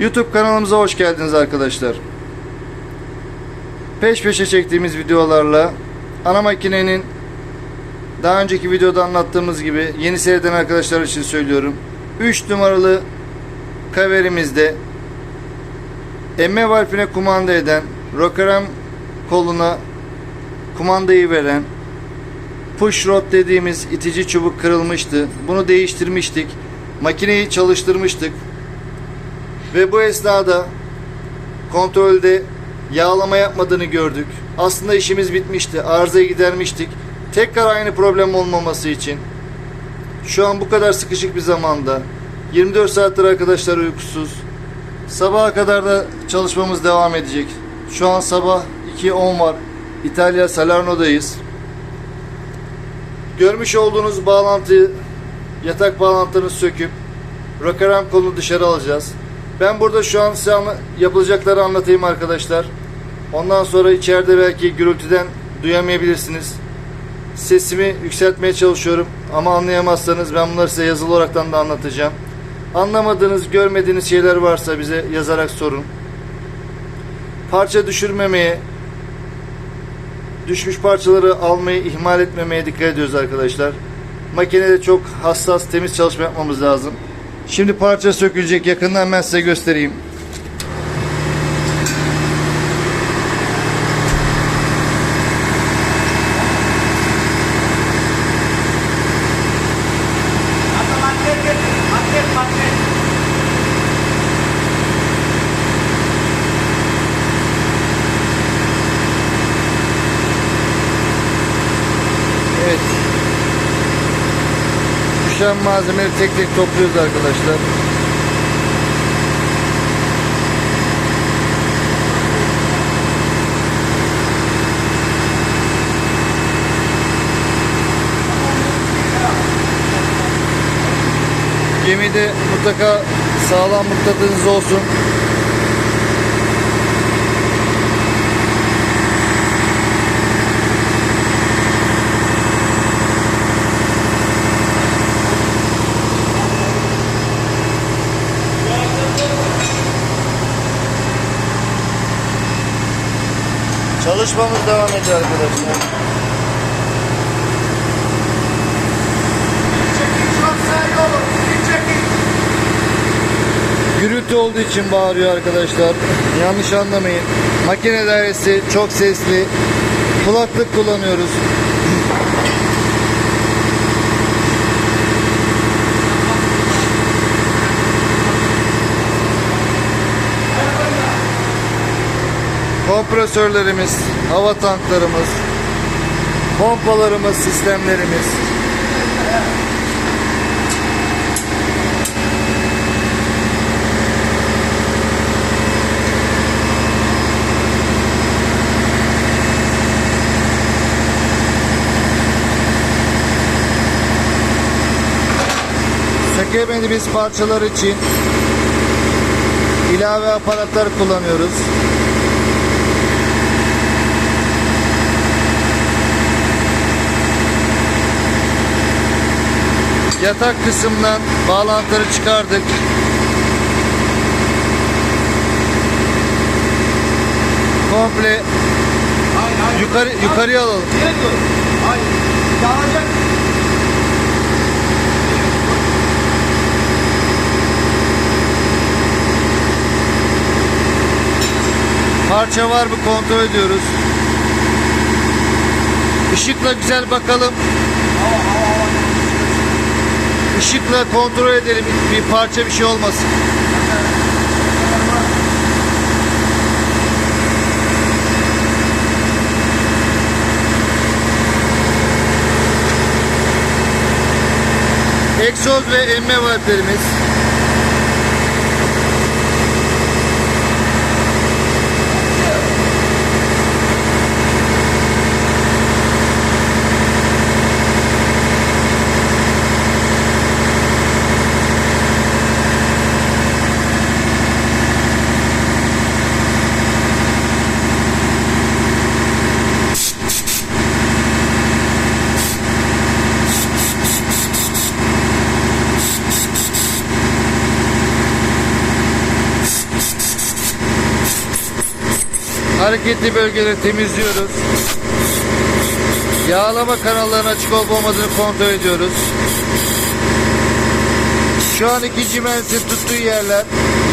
YouTube kanalımıza hoş geldiniz arkadaşlar. Peş peşe çektiğimiz videolarla ana makinenin daha önceki videoda anlattığımız gibi yeni seyreden arkadaşlar için söylüyorum. 3 numaralı kaverimizde emme valfine kumanda eden, rokeram koluna kumandayı veren push rod dediğimiz itici çubuk kırılmıştı. Bunu değiştirmiştik. Makineyi çalıştırmıştık. Ve bu esnada kontrolde yağlama yapmadığını gördük. Aslında işimiz bitmişti. Arızayı gidermiştik. Tekrar aynı problem olmaması için şu an bu kadar sıkışık bir zamanda 24 saattir arkadaşlar uykusuz. Sabaha kadar da çalışmamız devam edecek. Şu an sabah 2.10 var. İtalya Salerno'dayız. Görmüş olduğunuz bağlantıyı yatak bağlantını söküp rokeram kolunu dışarı alacağız. Ben burada şu an size yapılacakları anlatayım arkadaşlar. Ondan sonra içeride belki gürültüden duyamayabilirsiniz. Sesimi yükseltmeye çalışıyorum ama anlayamazsanız ben bunları size yazılı olaraktan da anlatacağım. Anlamadığınız, görmediğiniz şeyler varsa bize yazarak sorun. Parça düşürmemeye, düşmüş parçaları almayı ihmal etmemeye dikkat ediyoruz arkadaşlar. Makinede çok hassas, temiz çalışma yapmamız lazım. Şimdi parça sökülecek. Yakından ben size göstereyim. Düşen malzemeleri tek tek topluyoruz arkadaşlar. Gemide mutlaka sağlam mıknatısınız olsun. Çalışmamız devam ediyor arkadaşlar. Gürültü olduğu için bağırıyor arkadaşlar. Yanlış anlamayın. Makine dairesi çok sesli. Kulaklık kullanıyoruz. Kompresörlerimiz, hava tanklarımız, pompalarımız, sistemlerimiz. Sökemediğimiz parçalar için ilave aparatlar kullanıyoruz. Yatak kısmından bağlantıları çıkardık. Komple Hayır, hayır. yukarı yukarıya alalım. Hayır. Parça var mı kontrol ediyoruz. Işıkla güzel bakalım. Hava, hava, hava. Işıkla kontrol edelim bir parça bir şey olmasın. Egzoz ve emme valflerimiz. Hareketli bölgeleri temizliyoruz. Yağlama kanallarının açık olup olmadığını kontrol ediyoruz. Şu an ikinci mensin tuttuğu yerler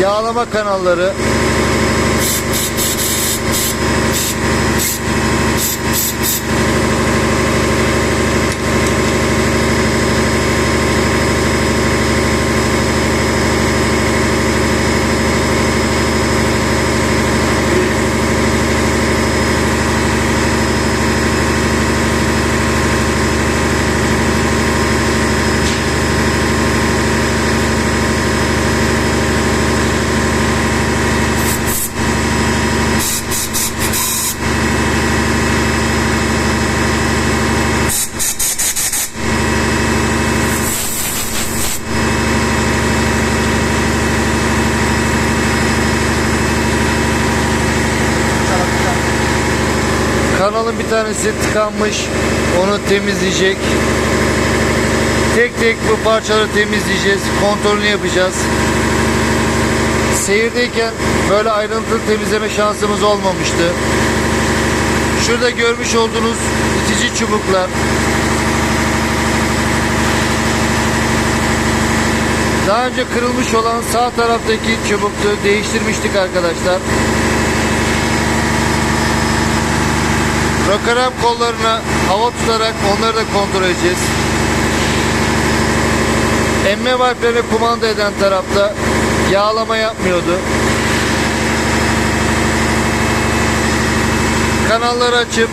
yağlama kanalları. Kanalın bir tanesi tıkanmış. Onu temizleyecek. Tek tek bu parçaları temizleyeceğiz. Kontrolünü yapacağız. Seyirdeyken böyle ayrıntılı temizleme şansımız olmamıştı. Şurada görmüş olduğunuz itici çubuklar. Daha önce kırılmış olan sağ taraftaki çubuktu. Değiştirmiştik arkadaşlar. Rokarem kollarına hava tutarak onları da kontrol edeceğiz. Emme valflerini kumanda eden tarafta yağlama yapmıyordu. Kanalları açıp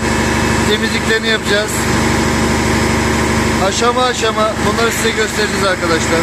temizliklerini yapacağız. Aşama aşama bunları size göstereceğiz arkadaşlar.